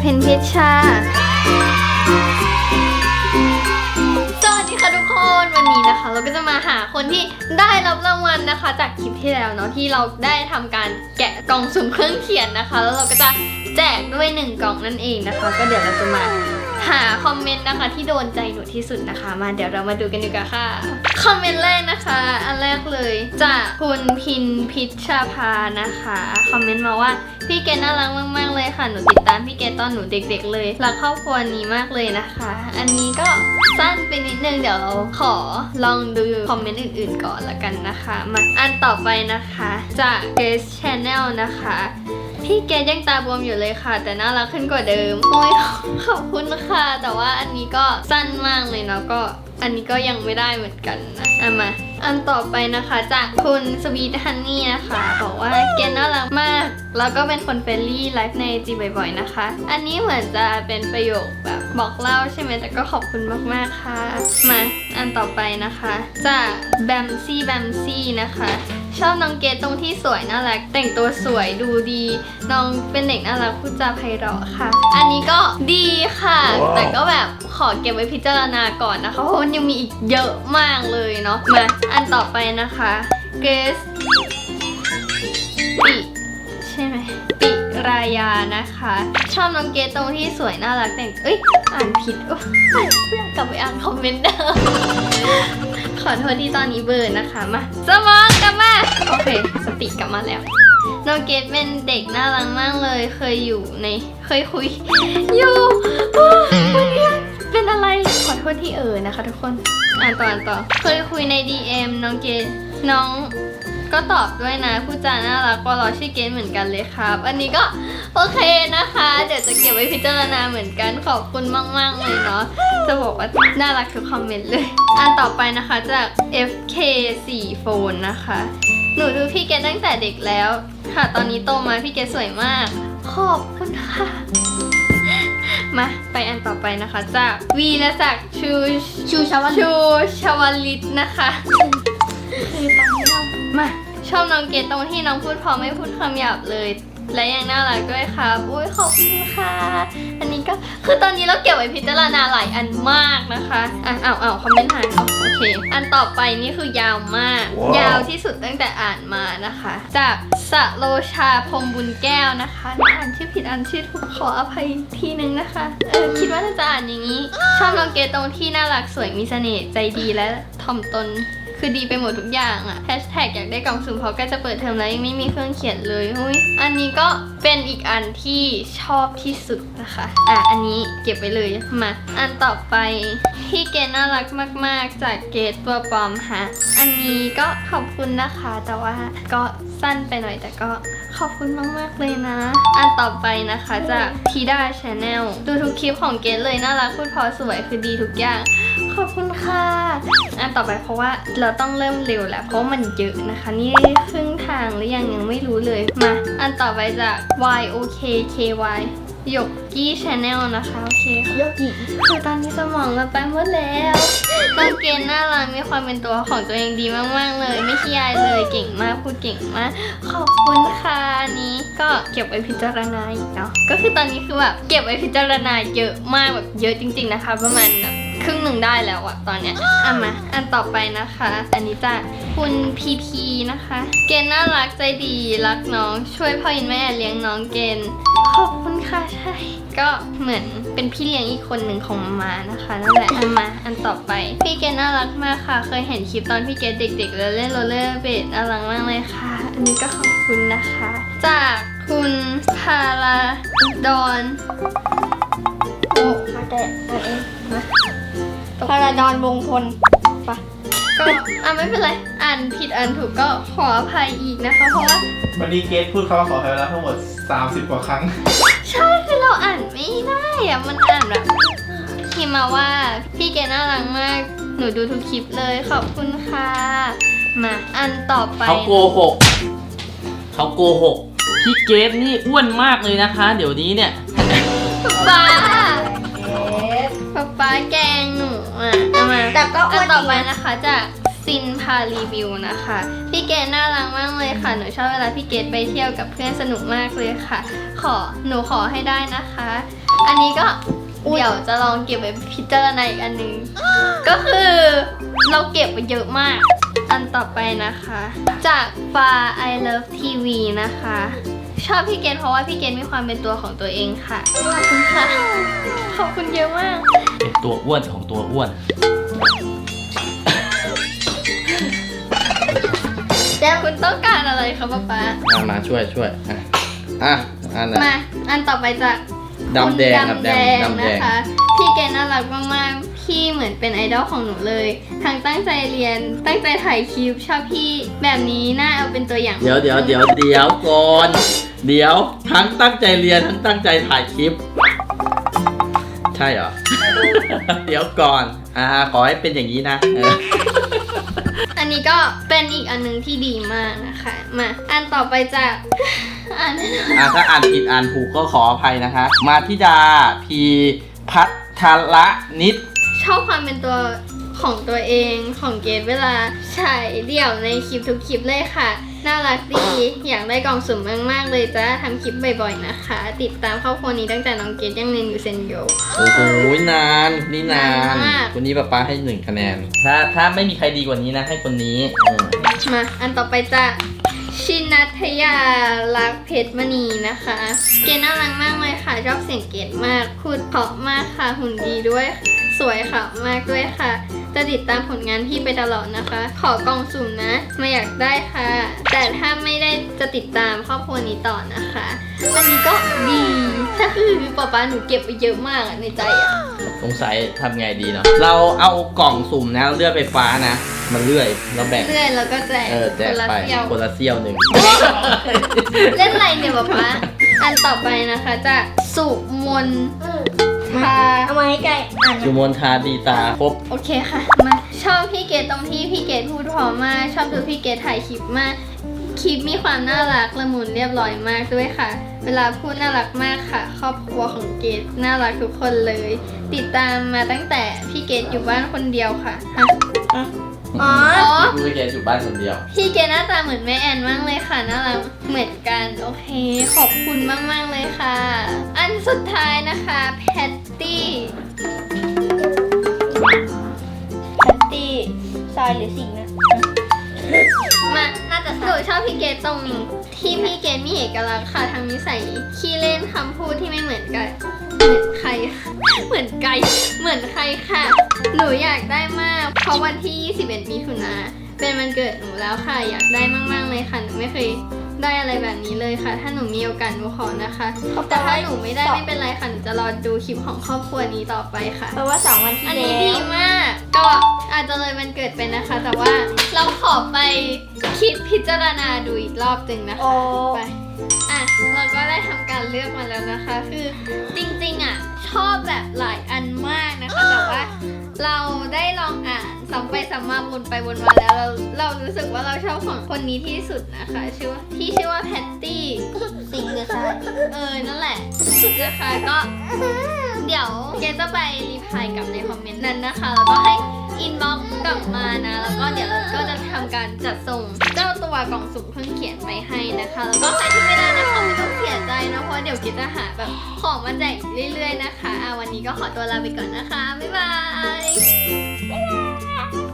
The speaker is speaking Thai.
เพนพิชชา สวัสดีค่ะทุกคนวันนี้นะคะ เราก็จะมาหาคนที่ได้รับรางวัลนะคะ จากคลิปที่แล้วเนาะที่เราได้ทำการแกะกล่องสุ่มเครื่องเขียนนะคะ แล้วเราก็จะแจกด้วยหนึ่งกล่องนั่นเองนะคะ ก็เดี๋ยวเราจะมา หาคอมเมนต์นะคะที่โดนใจหนูที่สุดนะคะ มาเดี๋ยวเรามาดูกันดีกว่าค่ะ คอมเมนต์แรกนะคะ อันแรกเลยจากคุณพินพิชาภานะคะ คอมเมนต์มาว่าพี่เกดน่ารักมาก ๆ เลยค่ะ หนูติดตามพี่เกดตอนหนูเด็ก ๆ เลยรักครอบครัวนี้มากเลยนะคะ อันนี้ก็สั้นไปนิดนึงเดี๋ยวเราขอลองดูคอมเมนต์อื่น ๆ ก่อนละกันนะคะ มาอันต่อไปนะคะ จาก Grace Channel นะคะ พี่เกดยังตาบวมอยู่เลยค่ะ แต่น่ารักขึ้นกว่าเดิม โอ้ยขอบคุณค่ะ แต่ว่าอันนี้ก็สั้นมากเลยเนาะก็ อันนี้ก็ยังไม่ได้เหมือนกันนะเอามาอันต่อไปนะคะจากคุณสวีทฮันนี่นะคะ บอกว่าเกน่ารักมาก แล้วก็เป็นคนเฟรนลี่ไลฟ์ในจีบ่อยๆนะคะ อันนี้เหมือนจะเป็นประโยคแบบบอกเล่าใช่ไหมแต่ก็ขอบคุณมากๆค่ะ มาอันต่อไปนะคะ จากแบมซี่แบมซี่นะคะ ชอบน้องเกดตรงที่สวยน่ารัก แต่งตัวสวยดูดี น้องเป็นเด็กน่ารักพูดจาไพเราะค่ะ อันนี้ก็ดีค่ะ ว้าว แต่ก็แบบขอเก็บไว้พิจารณาก่อนนะคะเพราะมันยังมีอีกเยอะมากเลยเนาะมาอันต่อไปนะคะเกสปิใช่ไหมปิรายานะคะ ชอบน้องเกดตรงที่สวยน่ารักแต่งเอ้ยอ่านผิดโอ๊ยอยากกลับไปอ่านคอมเมนต์เดิม ขอโทษที่ตอนนี้เบลอร์นะคะ มาสมองกลับมา โอเค สติกลับมาแล้วน้องเกดเป็นเด็กน่ารักมากเลย เคยอยู่ใน เคยคุย อยู่เป็นอะไร ขอโทษที่เออนะคะทุกคน อ่านต่ออ่านต่อ เคยคุยใน DM น้องเกดน้อง ก็ตอบด้วยนะพูดจาน่ารักปอลอชื่อเกดเหมือนกันเลยครับ อันนี้ก็โอเคนะคะ เดี๋ยวจะเก็บไว้พิจารณาเหมือนกันขอบคุณมาก ๆ เลยเนาะจะบอกว่าน่ารักทุกคอมเมนต์เลย อันต่อไปนะคะจาก FK4 Phone นะคะ หนูดูพี่เกดตั้งแต่เด็กแล้ว ค่ะ ตอนนี้โตมาพี่เกดสวยมาก ขอบคุณค่ะ มาไปอันต่อไปนะคะจากวีและจากชูชูชาววันชูชวลิตนะคะคือตอนนี้เรา มาชอบน้องเกดตรงที่น้องพูดพอไม่พูดคำหยาบเลย และยังน่ารักด้วยครับอุ้ยขอบคุณค่ะ อันนี้ก็คือตอนนี้เราเก็บไว้พิจารณาหลายอันมากนะคะอะเอาเอาคอมเมนต์หายเอาโอเค อันต่อไปนี่คือยาวมากว้าวยาวที่สุดตั้งแต่อ่านมานะคะ จากสโลชาพรหมบุญแก้วนะคะอ่านชื่อผิดอ่านชื่อถูกขออภัยทีนึงนะคะเออคิดว่าน่าจะอ่านอย่างนี้ ชอบน้องเกดตรงที่น่ารักสวยมีเสน่ห์ใจดีและถ่อมตน คือดีไปหมดทุกอย่างอะแฮชแท็กอยากได้กล่องสุ่มเพราะกล้จะเปิดเทอมแล้วยังไม่มีเครื่องเขียนเลยอุ้ยอันนี้ก็เป็นอีกอันที่ชอบที่สุดนะคะ อะ อันนี้เก็บไว้เลยมา อันต่อไปพี่เกดน่ารักมาก ๆ จากเกดตัวปลอมฮะอันนี้ก็ขอบคุณนะคะ แต่ว่าก็สั้นไปหน่อยแต่ก็ขอบคุณมาก ๆ เลยนะ อันต่อไปนะคะจากทีดาชาแนลดูทุกคลิปของเกดเลยน่ารักพูดพอสวยคือดีทุกอย่าง ขอบคุณค่ะอันต่อไปเพราะว่าเราต้องเริ่มเร็วแล้วเพราะมันเยอะนะคะ นี่ครึ่งทางหรือยังยังไม่รู้เลยมาอันต่อไปจาก y o k k y หยกกี้ชาแนลนะคะ โอเคค่ะโยกิคือตอนนี้สมองเราไปหมดแล้วน้องเกณฑ์น่ารักมีความเป็นตัวของตัวเองดีมาก ๆ เลย ไม่ขี้อายเลยเก่งมากพูดเก่งมาก ขอบคุณค่ะอันนี้ก็เก็บไว้พิจารณาอีกเนาะก็คือตอนนี้คือแบบเก็บไว้พิจารณาเยอะมากแบบเยอะจริง ๆนะคะ ประมาณแบบ ครึ่งหนึ่งได้แล้วอะตอนเนี้ยอะมาอันต่อไปนะคะ อันนี้จากคุณพีพีนะคะ เกณฑ์น่ารักใจดีรักน้อง ช่วยพ่ออินแม่เลี้ยงน้องเกณฑ์ขอบคุณค่ะใช่ ก็เหมือนเป็นพี่เลี้ยงอีกคนหนึ่งของมามานะคะนั่นแหละอันมาอันต่อไป พี่เกดน่ารักมากค่ะ เคยเห็นคลิปตอนพี่เกดเด็ก ๆ แล้วเล่นโรลเลอร์เบดน่ารักมากเลยค่ะ อันนี้ก็ขอบคุณนะคะ จากคุณพาราดอนโอ้มาแต่มาเองมา พาราดอนวงพลปะก็อะไม่เป็นไร อ่านผิดอ่านถูกก็ขออภัยอีกนะคะ เพราะว่าวันนี้เกดพูดคำว่าขออภัยไปแล้วทั้งหมด 30 กว่าครั้ง ใช่คือเราอ่านไม่ได้อะมันอ่านแบบพิมพ์มาว่าพี่เกดน่ารักมาก หนูดูทุกคลิปเลยขอบคุณค่ะ มาอันต่อไปเขาโกหกเขาโกหกพี่เกฟนี่อ้วนมากเลยนะคะ เดี๋ยวนี้เนี่ยป๊าเอส ป๊าป๊าแกล้งหนูอะเอามาแต่ก็อ้อัวนนต่อไปจริงนะนะคะจากซินพารีวิวนะคะ พี่เกดน่ารักมากเลยค่ะ หนูชอบเวลาพี่เกดไปเที่ยวกับเพื่อนสนุกมากเลยค่ะ ขอหนูขอให้ได้นะคะ อันนี้ก็เดี๋ยวจะลองเก็บไว้พิจารณาอีกอันหนึ่งก็คือเราเก็บไปเยอะมาก อันต่อไปนะคะ จากฟา I love TV นะคะ ชอบพี่เกณเพราะว่าพี่เกณมีความเป็นตัวของตัวเองค่ะ ขอบคุณค่ะ ขอบคุณเยอะมาก เป็นตัวอ้วนของตัวอ้วน แล้วคุณต้องการอะไรคะป๊าป๊ามามาช่วยช่วยอะอะอันไหนมา อันต่อไปจากดำแดงครับณแดงดำแดงนะคะ พี่เกณน่ารักมากๆ พี่เหมือนเป็นไอดอลของหนูเลย ทั้งตั้งใจเรียน ตั้งใจถ่ายคลิป ชอบพี่แบบนี้น่าเอาเป็นตัวอย่าง เดี๋ยวเดี๋ยวเดี๋ยวเดี๋ยวก่อน เดี๋ยวทั้งตั้งใจเรียนทั้งตั้งใจถ่ายคลิป ใช่เหรอ เดี๋ยวก่อน อ่า ขอให้เป็นอย่างนี้นะเอออันนี้ก็เป็นอีกอันหนึงที่ดีมากนะคะ มา อันต่อไปจากอ่านให้หน่อยอ่าถ้าอ่านผิดอ่านถูกก็ขออภัยนะคะ มาธิดาพีพัทละนิด ชอบความเป็นตัว ของตัวเองของเกดเวลาฉายเดี่ยวในคลิปทุกคลิปเลยค่ะ น่ารักดีอยากได้กล่องสุ่มมากๆเลยจ้าทำคลิปบ่อยๆนะคะ ติดตามครอบครัวนี้ตั้งแต่น้องเกดยังเรียนอยู่เซนโย โอ้โหนานนี่นานนานมาก คนนี้ป้าป้าให้หนึ่งคะแนน ถ้าถ้าไม่มีใครดีกว่านี้นะ ให้คนนี้เออมาอันต่อไปจ้ะชินัทยาลักษณ์เพชรมณีนะคะ เกดน่ารักมากเลยค่ะชอบเสียงเกดมากพูดเพราะมากค่ะหุ่นดีด้วย สวยค่ะมากด้วยค่ะ จะติดตามผลงานพี่ไปตลอดนะคะ ขอกล่องสุ่มนะมาอยากได้ค่ะ แต่ถ้าไม่ได้จะติดตามครอบครัวนี้ต่อนะคะอันนี้ก็ดีถ้าคือป๊าป๊าหนูเก็บไปเยอะมากอะในใจอะสงสัยทำไงดีเนาะเราเอากล่องสุ่มนะเลื่อยไฟฟ้านะมาเลื่อยแล้วแบ่งเรื่อยแล้วก็แจกเออแจกคนละไปเที่ยว คนละเซี่ยวหนึ่งเล่นอะไรเนี่ยป๊าป๊าอันต่อไปนะคะจากสุมน ทาเอามาให้ไก่อ่าน จุมนทาดีตาครบโอเคค่ะ มาชอบพี่เกดตรงที่พี่เกดพูดเพอมาก ชอบดูพี่เกดถ่ายคลิปมาก คลิปมีความน่ารักละมุนเรียบร้อยมากด้วยค่ะ เวลาพูดน่ารักมากค่ะ ครอบครัวของเกดน่ารักทุกคนเลย ติดตามมาตั้งแต่พี่เกดอยู่บ้านคนเดียวค่ะฮะ อ๋ออ๋อ ดูแกอยู่บ้านคนเดียว พี่เกดหน้าตาเหมือนแม่แอนมากเลยค่ะน่ารักเหมือนกันโอเค ขอบคุณมากๆเลยค่ะ อันสุดท้ายนะคะแพตตี้แพตตี้ซอยหรือสิงห์นะมาน่าจะหนูชอบพี่เกดตรงที่พี่เกดมีเอกลักษณ์ค่ะทั้งนิสัยขี้เล่นคำพูดที่ไม่เหมือนกัน เหมือนใคร เหมือนไกลเหมือนใครค่ะ หนูอยากได้มาก เพราะวันที่ 21มิถุนาเป็นวันเกิดหนูแล้วค่ะ อยากได้มาก ๆ เลยค่ะ หนูไม่เคยได้อะไรแบบนี้เลยค่ะ ถ้าหนูมีโอกาสหนูขอนะคะ แต่ถ้าหนูไม่ได้ไม่เป็นไรค่ะ หนูจะรอดูคลิปของครอบครัวนี้ต่อไปค่ะ เพราะว่าสองวันที่อันแล้นี้ดีวมาก ก็อาจจะเลยมันเกิดไปนะคะ แต่ว่าเราขอไปคิดพิจารณาดูอีกรอบหนึ่งนะคะโอ้ไปอะเราก็ได้ทำการเลือกมาแล้วนะคะ คือจริงๆอะชอบแบบหลายอันมากานซ้ำไปซ้ำมาวนไปวนมาแล้วเราเรารู้สึกว่าเราชอบของคนนี้ที่สุดนะคะ ชื่อว่าที่ชื่อว่าแพตตี้สิงห์หรือซอยเออนั่นแหละนะคะก็ เดี๋ยวเกจะไปรีพลายกลับในคอมเมนต์นั้นนะคะแล้วก็ให้อินบ็อกซ์กลับมานะ แล้วก็เดี๋ยวเราก็จะทำการจัดส่งเจ้าตัวกล่องสุ่มเครื่องเขียนไปให้นะคะ แล้วก็ใครที่ไม่ได้นะคะไม่ต้องเสีย ใจนะเพราะเดี๋ยวเกจะหาแบบของมาแจกอีกเรื่อยๆนะคะอะวันนี้ก็ขอตัวลาไปก่อนนะคะ บ๊ายบาย